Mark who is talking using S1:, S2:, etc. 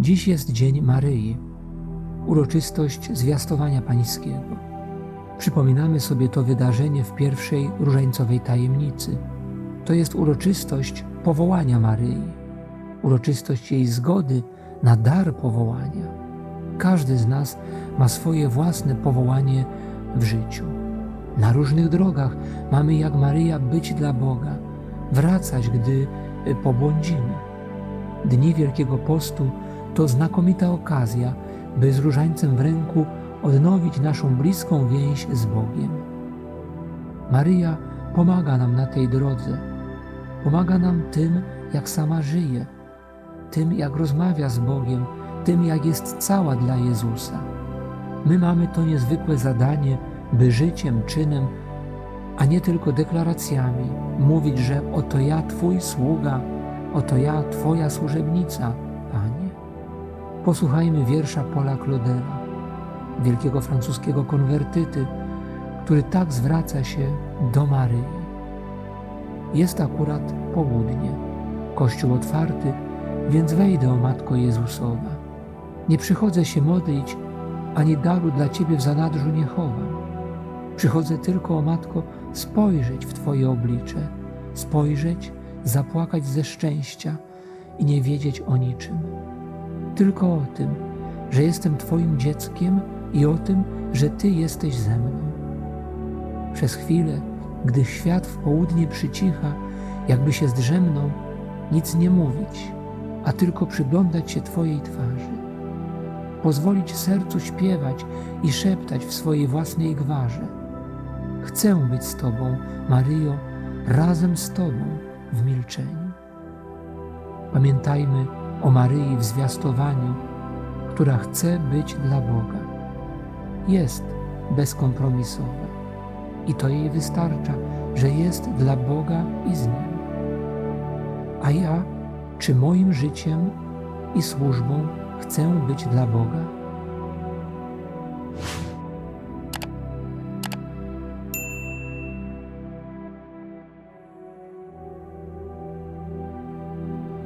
S1: Dziś jest Dzień Maryi, uroczystość zwiastowania pańskiego. Przypominamy sobie to wydarzenie w pierwszej różańcowej tajemnicy. To jest uroczystość powołania Maryi, uroczystość jej zgody na dar powołania. Każdy z nas ma swoje własne powołanie w życiu. Na różnych drogach mamy jak Maryja być dla Boga, wracać, gdy pobłądzimy. Dni Wielkiego Postu to znakomita okazja, by z różańcem w ręku odnowić naszą bliską więź z Bogiem. Maryja pomaga nam na tej drodze. Pomaga nam tym, jak sama żyje, tym, jak rozmawia z Bogiem, tym, jak jest cała dla Jezusa. My mamy to niezwykłe zadanie, by życiem, czynem, a nie tylko deklaracjami mówić, że oto ja Twój sługa, oto ja Twoja służebnica. Posłuchajmy wiersza Paula Claudela, wielkiego francuskiego konwertyty, który tak zwraca się do Maryi. Jest akurat południe, kościół otwarty, więc wejdę, o Matko Jezusowa. Nie przychodzę się modlić, ani daru dla Ciebie w zanadrzu nie chowam. Przychodzę tylko, o Matko, spojrzeć w Twoje oblicze, spojrzeć, zapłakać ze szczęścia i nie wiedzieć o niczym. Tylko o tym, że jestem Twoim dzieckiem i o tym, że Ty jesteś ze mną. Przez chwilę, gdy świat w południe przycicha, jakby się zdrzemnął, nic nie mówić, a tylko przyglądać się Twojej twarzy. Pozwolić sercu śpiewać i szeptać w swojej własnej gwarze. Chcę być z Tobą, Maryjo, razem z Tobą w milczeniu. Pamiętajmy o Maryi w zwiastowaniu, która chce być dla Boga. Jest bezkompromisowa i to jej wystarcza, że jest dla Boga i z Nim. A ja, czy moim życiem i służbą chcę być dla Boga?